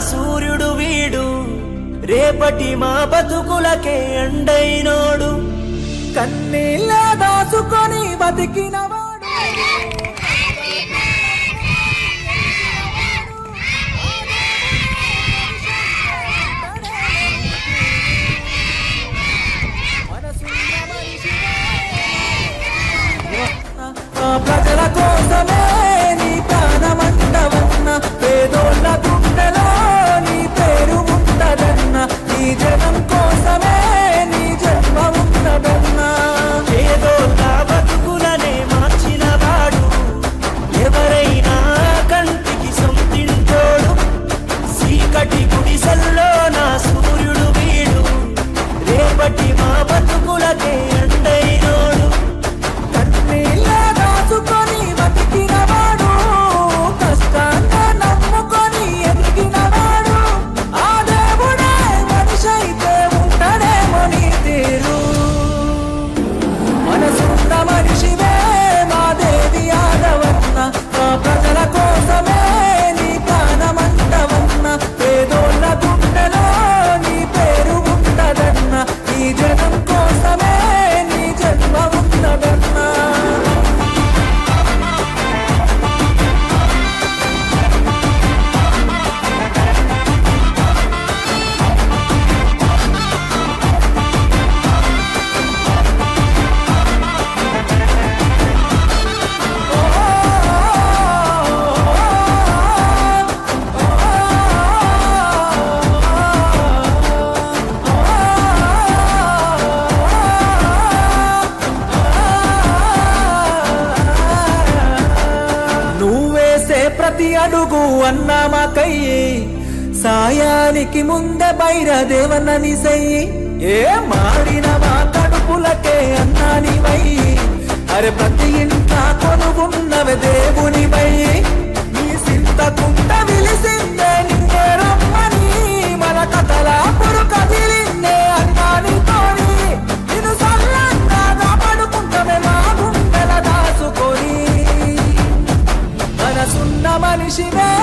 సూర్యుడు వీడు రేపటి మా బతుకులకే అండైనోడు కన్నీళ్ళ దాచుకొని బతికిన ప్రతి అడుగు అన్నామాకయ్యి సాయానికి ముందే బైరదేవన్నని సయ్యి ఏ మారిన మా కడుపులకే అన్నాని వయ్యి అరే ప్రతి ఇంట్లో 心的。